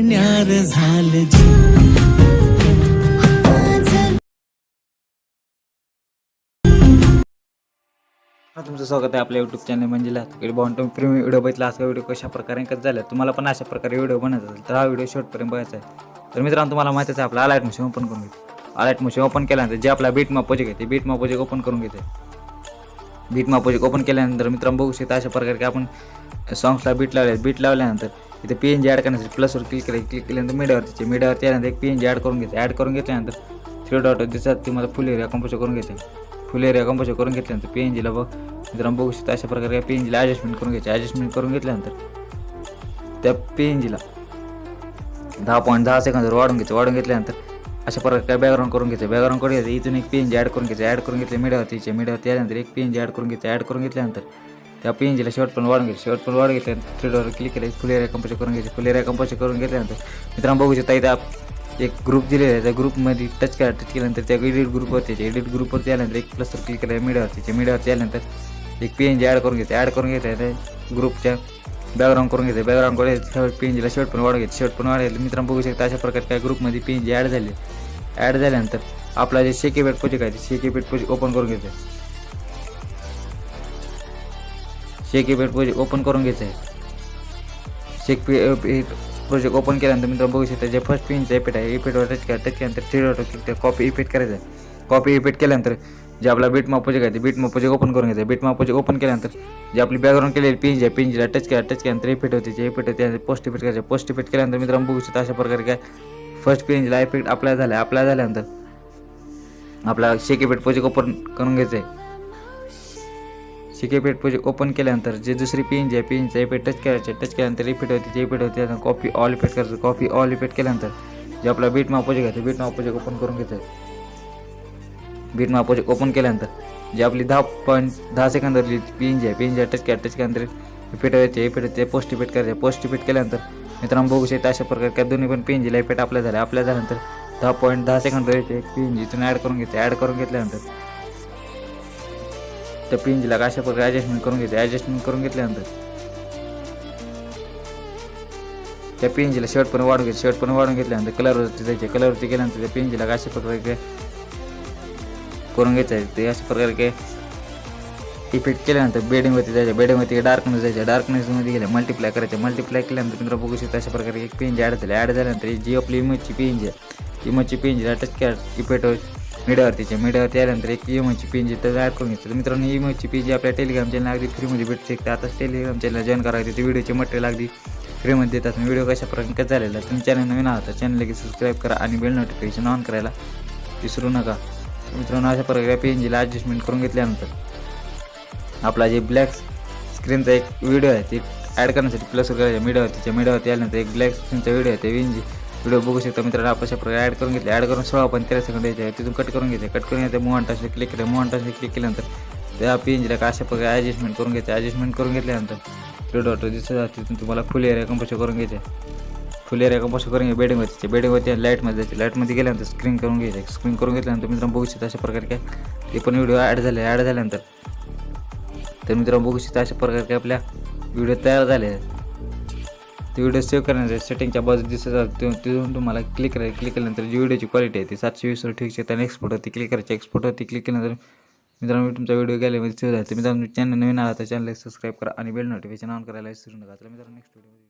न्यार झालं तुमचं स्वागत आहे आपल्या यूट्यूब चॅनल म्हणजे इकडे बॉन तुम्ही प्रेमी व्हिडिओ बघितला असा व्हिडिओ कशा प्रकारे कसं झाला? तुम्हाला पण अशा प्रकारे व्हिडिओ बनायचा असेल तर हा व्हिडिओ शॉर्टपर्यंत बघायचा आहे. तर मित्रांनो तुम्हाला माहितीच आहे आपला अलाइट मशीन ओपन करून घेतो. अलाइट मशीन ओपन केल्यानंतर जे आपला बीट मापोजे घेते आहे ते बीट मॅप ओपन करून घेते. बीट मॅप ओपन केल्यानंतर मित्रांनो बघू शकता अशा प्रकारे आपण सॉंग्सला बीट लावले बीट लावल्यानंतर इथे पी एन जी ॲड करण्यासाठी प्लसवर क्लिक केलं क्लिक केल्यानंतर मीडियावरती मीडियावरती आल्यानंतर एक पी एन जी ॲड करून घेते. ॲड करून घेतल्यानंतर थ्री डॉट दिसतात ती मला फुल एरिया कंपोज करून घ्यायचं फुल एरिया कंपोज करून घेतल्यानंतर पी एन जीला बघ. मित्रांनो बघू शकता अशा प्रकारे पी एन जीला ॲडजस्टमेंट करून घ्यायचे. ॲडजस्टमेंट करून घेतल्यानंतर त्या पी एन जीला दहा पॉईंट दहा सेकंदवर वाढून घ्यायचं वाढून घेतल्यानंतर अशा प्रकारे काय बॅकग्राऊंड करून घ्यायचं बॅकग्राऊंड करून घ्यायचं इथून एक पी एन जी ॲड करून घ्यायचं ॲड करून घेतलं मीडियावरतीच्या मीडियावरती आल्यानंतर एक पी एन जी ॲड करून घ्यायचं ॲड करून घेतल्यानंतर त्या पेंजीला शर्ट शेवट पण वाढून घ्यायचं शेवट पण वाढून घेतल्यानंतर थ्री डॉलर क्लिक केले. फुल एरिया कंपोज करून घ्यायचं फुल एरिया कंपोज करून घेतल्यानंतर मित्रांनो बघू शकता इथं एक ग्रुप दिलेला आहे. त्या ग्रुपमध्ये टच करा टच केल्यानंतर त्या एडिट ग्रुपवरती एडिट ग्रुपवरती आल्यानंतर एक प्लसवर क्लिक केलं. मीडियावरती मीडियावरती आल्यानंतर एक पी एन जी ॲड करून घ्यायचं ॲड करून घ्यायचं त्या ग्रुपच्या बॅकग्राऊंड करून घेते बॅकग्राऊंड करून पी एन जीला शर्ट पण वाढून घेते शर्ट पण वाढायचं मित्रांनो बघू शकता अशा प्रकारे काय ग्रुपमध्ये पी एन जी ॲड झाली. ॲड झाल्यानंतर आपला जे शेकी बेट प्रोजेक्ट आहे ते शेकी बेट प्रोजेक्ट ओपन करून घेते शेक इफेक्ट प्रोजेक्ट ओपन करून घ्यायचं आहे. शेक पी प्रोजेक्ट ओपन केल्यानंतर मित्रांनो बघू शकता जे फर्स्ट पिनचं इफेक्ट आहे इफेक्टवर टच करा टच केल्यानंतर three dot click copy effect करायचं आहे. कॉपी इफेक्ट केल्यानंतर जे आपला बीट माप प्रोजेक्ट आहे ते बीट माप प्रोजेक्ट ओपन करून घ्यायचं बीट माप प्रोजेक्ट ओपन केल्यानंतर जे आपली बॅकग्राऊंड केलेली पिंज आहे पिंजला टच केला टच केल्यानंतर इफेक्ट होते जे इफेक्ट होते पोस्ट इफेक्ट करायचे पोस्ट इफेक्ट केल्यानंतर मित्रांनो बघू शकता अशा प्रकारे काय फर्स्ट पिंजला इफेक्ट अप्लाय झाला अप्लाय झाल्यानंतर आपला शेक इफेक्ट प्रोजेक्ट ओपन करून घ्यायचं आहे. शिके पेट प्रोजेक्ट ओपन केल्यानंतर जे दुसरी पेन जी आहे पेनचा इफेक्ट टच करायचे टच केल्यानंतर रिपीट होते ते इफेक्ट होते कॉपी ऑल इफेक्ट करायचं. कॉपी ऑल इफेक्ट केल्यानंतर जे आपला बीट माप प्रोजेक्ट आहे ते बीट माप ओपन करून घ्यायचं बीट माप ओपन केल्यानंतर जे आपली दहा पॉईंट दहा सेकंदवरली पेन जी आहे पेन जी आहे टच केला टच केल्यानंतर इफेक्ट होते इफेक्ट होते पोस्ट इफेक्ट करायचे पोस्ट इफेक्ट केल्यानंतर मित्रांनो बघू शकता अशा प्रकारे काय दोन्ही पण पेन जीला इफेक्ट आपल्या झाल्या. आपल्या झाल्यानंतर दहा पॉईंट दहा सेकंद एक पेन जी इथून ॲड करून घ्यायचं ॲड करून घेतल्यानंतर त्या पिंजला अशा प्रकारे ॲडजस्टमेंट करून घ्यायचं ॲडजस्टमेंट करून घेतल्यानंतर त्या पिंजीला शर्ट पण वाढून घ्यायचं शर्ट पण वाढून घेतल्यानंतर कलरवरती जायचे. कलरवरती गेल्यानंतर त्या पिंजीला अशा प्रकारे काय करून घ्यायचं आहे ते अशा प्रकारे काय इफेक्ट केल्यानंतर बेडिंगवरती जायचं. बेडिंगवरती डार्कनेस जायचं. डार्कनेसमध्ये गेल्या मल्टिप्लाय करायचं. मल्टिप्लाय केल्यानंतर मित्र बघू शकता अशा प्रकारे एक पेंज ॲड झाली. ॲड झाल्यानंतर जी आपली इमेजची पेंज आहे इमेजची पेंजला टच केला इफेक्ट मीडियावरतीच्या मीडियावरती आल्यानंतर एक इमेजची जी तर ॲड करून घेतो तर मित्रांनो पी जी आपल्या टेलिग्राम चॅनल अगदी फ्रीमध्ये भेटू शकते आता टेलिग्राम चॅनल जॉईन करायचं ते व्हिडिओचे मटेरियल अगदी फ्रीमध्ये देतात. व्हिडिओ कशा प्रकारे झालेला? तुम्ही चॅनल नवीन आहात चॅनल लगेच सबस्क्राईब करा आणि बेल नोटिफिकेशन ऑन करायला विसरू नका. मित्रांनो अशा प्रकारे पेंजीला ॲडजस्टमेंट करून घेतल्यानंतर आपला जे ब्लॅक स्क्रीनचा एक व्हिडिओ आहे ते ॲड करण्यासाठी प्लसवर करायचं मीडियावरतीच्या मीडियावरती आल्यानंतर एक ब्लॅक स्क्रीनचा व्हिडिओ आहे. ते विंजी व्हिडिओ बघू शकता मित्रांनो. आपण अशा प्रकारे ॲड करून घेतले. ॲड करून सोळा पण तेरा सेकंड यायचे तिथून कट करून घेते कट करून घेते मोहन टाशे क्लिक केलं. मोहन टाशे क्लिक केल्यानंतर त्या पेंजला का अशा प्रकारे ॲडजस्टमेंट करून घ्यायचं ॲडजस्टमेंट करून घेतल्यानंतर थ्री डॉट दिसत तिथून तुम्हाला फुल एरिया कंपोज करून घ्यायचे. फुल एरिया कंपोज करून घ्या. बेडिंगवरती बेडिंगवरती लाईटमध्ये जायचे. लाईटमध्ये गेल्यानंतर स्क्रीन करून घ्यायचे. स्क्रीन करून घेतल्यानंतर मित्रांनो बघू शकता अशा प्रकारे काय. ते पण व्हिडिओ ॲड झाले. ॲड झाल्यानंतर तर मित्रांनो बघू शकता अशा प्रकारे काय आपल्या व्हिडिओ तयार झाले. ते व्हिडिओ सेव्ह करण्यासाठी सेटिंगच्या बाजू दिसत जातात तिथून तुम्हाला क्लिक करायचं. क्लिक केल्यानंतर जी व्हिडिओची क्वालिटी आहे ती सातशे वीसवर ठीक शकता. एक्सपोर्ट होती क्लिक करायची. एक्सपोर्टवरती क्लिक केल्यानंतर मित्रांनो तुमचा व्हिडिओ गॅलरीमध्ये सेव्ह झाला मित्रांनो चॅनल नवीन आला तर चॅनल सबस्क्राईब करा आणि बेल नोटिफिकेशन ऑन करायला विसरू नका. तर मित्रांनो नेक्स्ट व्हिडिओ